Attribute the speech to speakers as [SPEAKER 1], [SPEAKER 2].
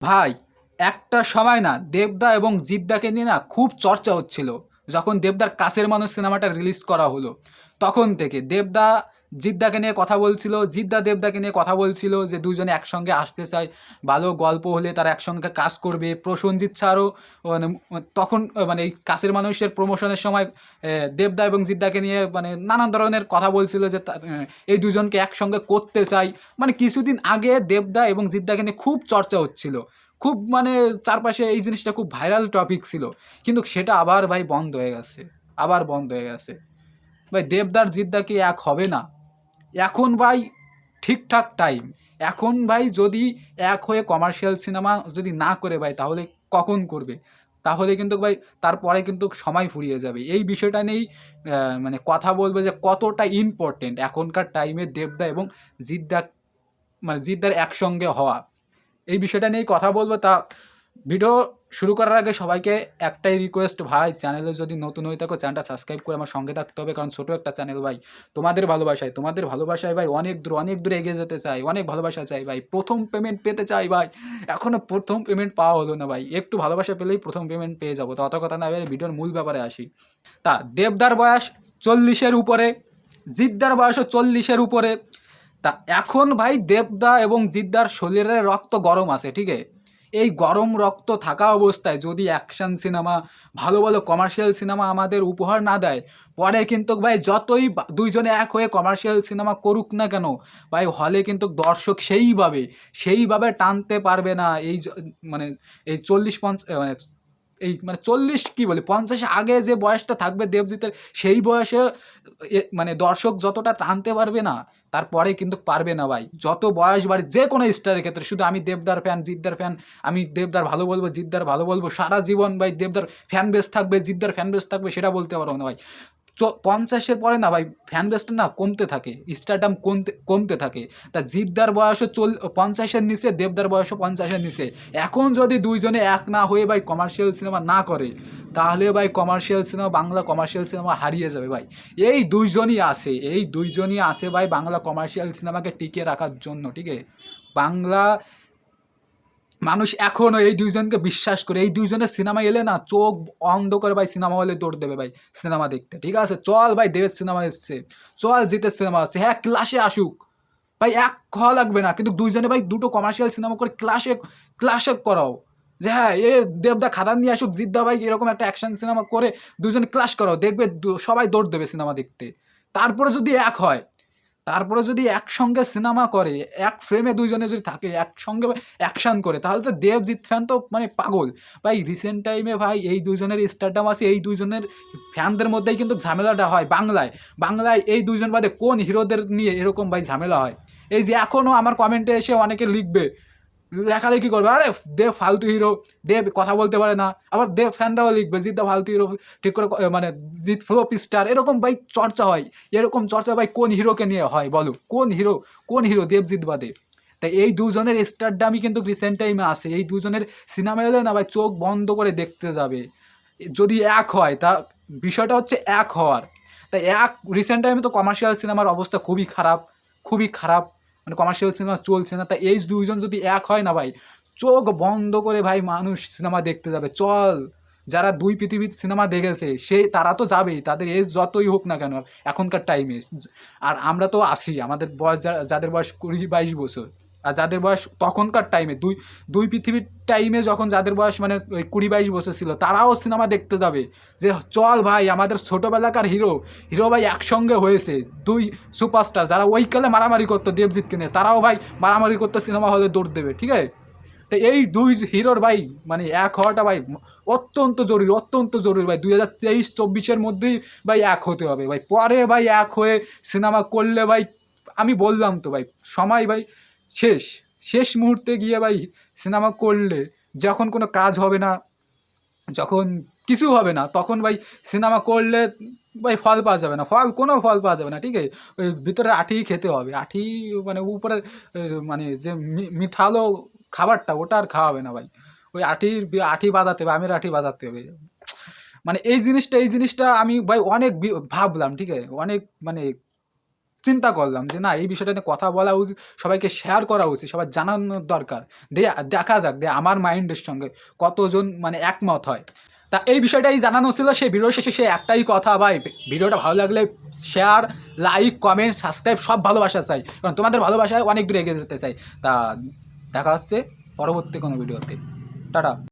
[SPEAKER 1] ভাই, একটা সময় না দেবদা এবং জিদ্দাকে নিয়ে না খুব চর্চা হচ্ছিল। যখন দেবদার কাছের মানুষ সিনেমাটা রিলিজ করা হলো, তখন থেকে দেবদা জিদ্দাকে নিয়ে কথা বলছিল, জিদ্দা দেবদাকে নিয়ে কথা বলছিল যে দুজনে একসঙ্গে আসতে চায়। ভালো গল্প হলে তারা একসঙ্গে কাজ করবে। প্রসঞ্জিৎ ছাড়ও মানে তখন মানে এই কাছের মানুষের প্রমোশনের সময় দেবদা এবং জিদ্দাকে নিয়ে মানে নানান ধরনের কথা বলছিল যে এই দুজনকে একসঙ্গে করতে চাই। মানে কিছুদিন আগে দেবদা এবং জিদ্দাকে নিয়ে খুব চর্চা হচ্ছিল। খুব মানে চারপাশে এই জিনিসটা খুব ভাইরাল টপিক ছিল। কিন্তু সেটা আবার ভাই বন্ধ হয়ে গেছে। আবার বন্ধ হয়ে গেছে। ভাই, দেবদার জিদ্দা কি এক হবে না? এখন ভাই ঠিকঠাক টাইম এখন ভাই যদি এক হয়ে কমার্শিয়াল সিনেমা যদি না করে ভাই, তাহলে কখন করবে? তাহলে কিন্তু ভাই তারপরে কিন্তু সময় ফুরিয়ে যাবে। এই বিষয়টা নিয়েই মানে কথা বলবে যে কতটা ইম্পর্টেন্ট এখনকার টাইমে দেবদা এবং জিদ্দা মানে জিদ্দার একসঙ্গে হওয়া। এই বিষয়টা নিয়েই কথা বলব তা ভিডিও শুরু করার আগে সবাইকে একটাই রিকোয়েস্ট ভাই চ্যানেলে যদি নতুন হয়ে থাকো চ্যানেলটা সাবস্ক্রাইব করে আমার সঙ্গে থাকতে হবে, কারণ ছোটো একটা চ্যানেল ভাই। তোমাদের ভালোবাসায় তোমাদের ভালোবাসায়, ভাই, অনেক দূর, অনেক দূরে এগিয়ে যেতে চাই, অনেক ভালোবাসা চাই, ভাই। প্রথম পেমেন্ট পেতে চাই, ভাই। এখনও প্রথম পেমেন্ট পাওয়া হলো না, ভাই। একটু ভালোবাসা পেলেই প্রথম পেমেন্ট পেয়ে যাব। তো অত কথা না ভেবে ভিডিওর মূল ব্যাপারে আসি। তা, দেবদার বয়স চল্লিশের উপরে, জিদ্দার বয়সও চল্লিশের উপরে। তা, এখন, ভাই, দেবদা এবং জিদ্দার শরীরের রক্ত গরম আছে, ঠিক? আছে এই গরম রক্ত থাকা অবস্থায় যদি অ্যাকশন সিনেমা ভালো ভালো কমার্শিয়াল সিনেমা আমাদের উপহার না দেয়, পরে কিন্তু ভাই যতই দুইজনে এক হয়ে কমার্শিয়াল সিনেমা করুক না কেন, ভাই হলে কিন্তু দর্শক সেইভাবে সেইভাবে টানতে পারবে না এই মানে এই চল্লিশ পঞ্চাশ মানে এই মানে চল্লিশ কি বলি, পঞ্চাশ আগে যে বয়সটা থাকবে দেবজিতের, সেই বয়সে মানে দর্শক যতটা টানতে পারবে না, তারপরে কিন্তু পারবে না ভাই। যত বয়স বাড়ি, যে কোনো স্টারের ক্ষেত্রে, শুধু আমি দেবদার ফ্যান জিদ্দার ফ্যান আমি দেবদার ভালো বলব, জিদ্দার ভালো বলব, সারা জীবন ভাই দেবদার ফ্যান বেস থাকবে, জিদ্দার ফ্যান বেস থাকবে, সেটা বলতে পারব না ভাই। পঞ্চাশের পরে না ভাই ফ্যান বেসটা না কমতে থাকে স্টারডাম কমতে কমতে থাকে। তা জিদ্দার বয়সও চল, পঞ্চাশের নিচে, দেবদার বয়সও পঞ্চাশের নিচে। এখন যদি দুইজনে এক না হয়ে ভাই কমার্শিয়াল সিনেমা না করে, তাহলে ভাই commercial cinema Bangla commercial cinema হারিয়ে যাবে ভাই। এই দুইজনই আসে এই দুইজনই আসে ভাই বাংলা কমার্শিয়াল সিনেমাকে টিকিয়ে রাখার জন্য, ঠিক? আছে বাংলা মানুষ এখনও এই দুইজনকে বিশ্বাস করে, এই দুইজনের সিনেমা এলে না চোখ অন্ধ করে ভাই সিনেমা হলে দৌড় দেবে ভাই, সিনেমা দেখতে, ঠিক আছে? চল ভাই, দেবের সিনেমা এসছে। চল, জিতের সিনেমা আসছে হ্যাঁ ক্লাসে আসুক। ভাই, এক খাওয়া লাগবে না, কিন্তু দুইজনে ভাই দুটো কমার্শিয়াল সিনেমা করে ক্লাসে ক্লাসে করাও। যে হ্যাঁ এ দেবদা খাদান নিয়ে আসুক, জিদ্দা ভাই এরকম একটা অ্যাকশন সিনেমা করে দুজনে ক্লাস করাও। দেখবে সবাই দৌড় দেবে সিনেমা দেখতে। তারপরে যদি এক হয় তারপরে যদি একসঙ্গে সিনেমা করে, এক ফ্রেমে দুইজনে যদি থাকে, একসঙ্গে অ্যাকশান করে, তাহলে তো দেবজিৎ ফ্যান তো মানে পাগল। ভাই রিসেন্ট টাইমে ভাই, এই দুজনের স্টারডাম আছে, এই দুজনের ফ্যানদের মধ্যেই কিন্তু ঝামেলাটা হয় বাংলায়। বাংলায় এই দুজন বাদে কোন হিরোদের নিয়ে এরকম ভাই ঝামেলা হয়? এই যে এখনও আমার কমেন্টে এসে অনেকে লিখবে লেখালেখি করবে। আরে দেব ফালতু হিরো দে কথা বলতে পারে না। আবার দেব ফ্যানরাও লিখবে জিদ্দা ফালতু হিরো ঠিক করে মানে জিৎ ফ্লোপ স্টার এরকম ভাই চর্চা হয়। এরকম চর্চা ভাই কোন হিরোকে নিয়ে হয় বলো? কোন হিরো কোন হিরো দেবজিৎ বাদে। তাই এই দুজনের স্টারডামই কিন্তু রিসেন্ট টাইমে আসে। এই দুজনের সিনেমা এলে না ভাই চোখ বন্ধ করে দেখতে যাবে। যদি এক হয়, তা বিষয়টা হচ্ছে এক হওয়ার। তাই এক রিসেন্ট টাইমে তো কমার্শিয়াল সিনেমার অবস্থা খুবই খারাপ খুবই খারাপ। মানে কমার্শিয়াল সিনেমা চলছে না, তা এই দুইজন যদি এক হয় না ভাই, চোখ বন্ধ করে ভাই মানুষ সিনেমা দেখতে যাবে। চল, যারা দুই পৃথিবীর সিনেমা দেখেছে সেই তারা তো যাবেই, তাদের এজ যতই হোক না কেন, এখনকার টাইমে আর আমরা তো আসি আমাদের বয়স, যাদের বয়স কুড়ি বাইশ বছর। আর যাদের বয়স তখনকার টাইমে দুই দুই পৃথিবীর টাইমে যখন যাদের বয়স মানে ওই কুড়ি বাইশ বছর ছিল, তারাও সিনেমা দেখতে যাবে। যে চল ভাই, আমাদের ছোটোবেলাকার হিরো হিরো ভাই একসঙ্গে হয়েছে, দুই সুপারস্টার যারা ওইকালে মারামারি করতো দেবজিৎকে নিয়ে, তারাও ভাই মারামারি করতে সিনেমা হলে দৌড় দেবে, ঠিক আছে? তো এই দুই হিরোর ভাই মানে এক হওয়াটা ভাই অত্যন্ত জরুরি অত্যন্ত জরুরি ভাই। দুই হাজার তেইশ, চব্বিশের মধ্যেই ভাই এক হতে হবে ভাই। পরে ভাই এক হয়ে সিনেমা করলে ভাই, আমি বললাম তো ভাই, সময় ভাই শেষ শেষ মুহূর্তে গিয়ে ভাই সিনেমা করলে যখন কোনো কাজ হবে না, যখন কিছু হবে না, তখন ভাই সিনেমা করলে ভাই ফল পাওয়া যাবে না, ফল, কোনো ফল পাওয়া যাবে না, ঠিক আছে? ওই ভিতরে আঠি খেতে হবে আঠি মানে উপরে মানে যে মিঠালো খাবারটা ওটা আর খাওয়াবে না ভাই। ওই আঠির আঠি বাজাতে হবে, আমের আঠি বাজাতে হবে। মানে এই জিনিসটা এই জিনিসটা আমি ভাই অনেক ভাবলাম, ঠিক আছে? অনেক মানে চিন্তা করলাম যে না, এই বিষয়টা নিয়ে কথা বলা উচিত, সবাইকে শেয়ার করা উচিত, সবার জানানোর দরকার। দিয়ে দেখা যাক, দে, আমার মাইন্ডের সঙ্গে কতজন মানে একমত হয়। তা এই বিষয়টাই জানানো ছিল সেই ভিডিও শেষে সে একটাই কথা, ভাই। ভিডিওটা ভালো লাগলে শেয়ার লাইক কমেন্ট সাবস্ক্রাইব সব ভালোবাসা চাই। কারণ তোমাদের ভালোবাসায় অনেক দূরে এগিয়ে যেতে চাই। তা দেখা হচ্ছে পরবর্তী কোনো ভিডিওতে। টাটা।